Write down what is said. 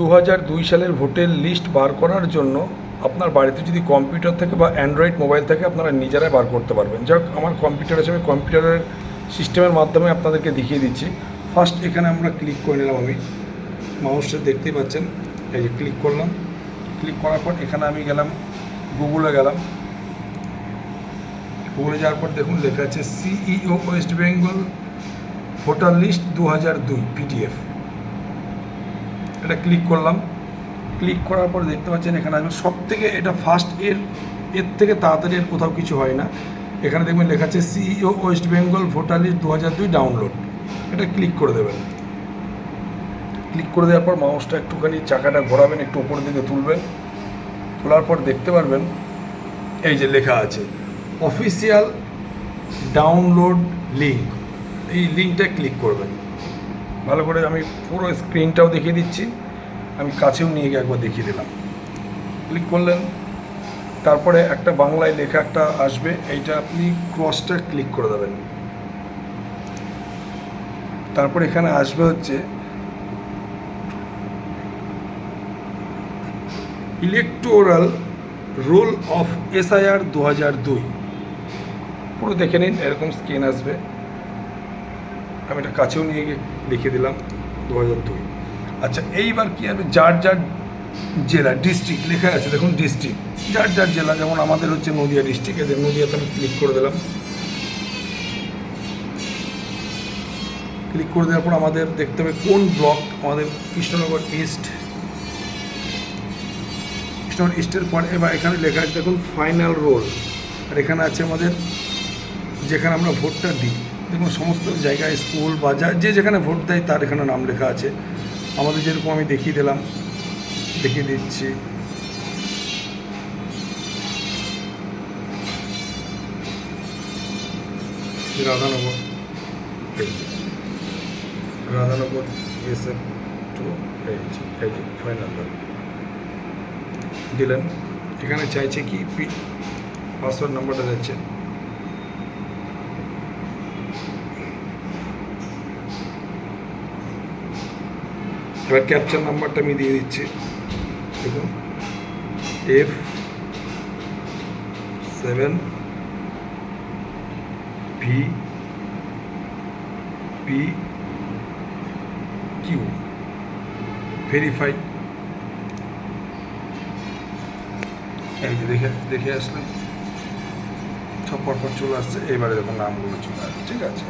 দু দুই সালের ভোটের লিস্ট বার করার জন্য আপনার বাড়িতে যদি কম্পিউটার থাকে বা অ্যান্ড্রয়েড মোবাইল থাকে, আপনারা নিজেরাই বার করতে পারবেন। যাক, আমার কম্পিউটার আছে, আমি কম্পিউটারের সিস্টেমের মাধ্যমে আপনাদেরকে দেখিয়ে দিচ্ছি। ফার্স্ট এখানে আমরা ক্লিক করে নিলাম আমি। মাউসটা দেখতেই পাচ্ছেন, এই যে ক্লিক করলাম। ক্লিক করার পর এখানে আমি গেলাম গুগলে গেলাম। গুগলে যাওয়ার পর দেখুন, লেখা আছে CEO West Bengal voter list দু হাজার দুই পিডিএফ এটা ক্লিক করলাম। ক্লিক করার পর দেখতে পাচ্ছেন এখানে আসবেন সব থেকে এটা ফার্স্ট এর এর থেকে তাড়াতাড়ি এর কোথাও কিছু হয় না। এখানে দেখবেন লেখা আছে CEO West Bengal voter list দু হাজার দুই ডাউনলোড এটা ক্লিক করে দেবেন। ক্লিক করে দেওয়ার পর মাউসটা একটুখানি চাকাটা ঘোরাবেন, একটু উপরের দিকে তুলবেন। তোলার পর দেখতে পারবেন, এই যে লেখা আছে অফিসিয়াল ডাউনলোড লিঙ্ক এই লিঙ্কটা ক্লিক করবেন। ভালো করে আমি পুরো স্ক্রিনটাও দেখিয়ে দিচ্ছি। আমি কাছেও নিয়ে গিয়ে একবার দেখিয়ে দিলাম। ক্লিক করলেন। তারপরে একটা বাংলায় লেখা একটা আসবে। এইটা আপনি ক্রসটা ক্লিক করে দেবেন। তারপর এখানে আসবে হচ্ছে ইলেকটোরাল রোল অফ এসআইআর দু হাজার দুই পুরো দেখে নিন, এরকম স্ক্রিন আসবে। আমি এটা কাছেও নিয়ে গিয়ে লিখে দিলাম দু হাজার দুই। আচ্ছা এইবার কী হবে যার যার জেলা ডিস্ট্রিক্ট লেখা আছে, দেখুন ডিস্ট্রিক্ট যার যার জেলা, যেমন আমাদের হচ্ছে নদিয়া ডিস্ট্রিক্ট এদের নদিয়াতে আমি ক্লিক করে দিলাম। ক্লিক করে দেওয়ার পর আমাদের দেখতে হবে কোন ব্লক আমাদের কৃষ্ণনগর ইস্ট কৃষ্ণনগর ইস্টের পর এবার এখানে লেখা আছে, দেখুন ফাইনাল রোল আর এখানে আছে আমাদের, যেখানে আমরা ভোটটা দিই। দেখুন, সমস্ত জায়গায় স্কুল, বাজার, যে যেখানে ভোট দেয় তার এখানে নাম লেখা আছে। আমাদের যেরকম আমি দেখিয়ে দিলাম, দেখিয়ে দিচ্ছি। রাধানগর। রাধানগর এসএফ টু দিলেন। এখানে চাইছে কি? পাসওয়ার্ড নাম্বারটা যাচ্ছে এবার ক্যাপচার নাম্বারটা আমি দিয়ে দিচ্ছি। দেখুন F seven V P Q verify এই দেখে দেখে আসলাম। সব পরপর চলে আসছে, এবারে দেখুন নামগুলো চলে আসছে, ঠিক আছে?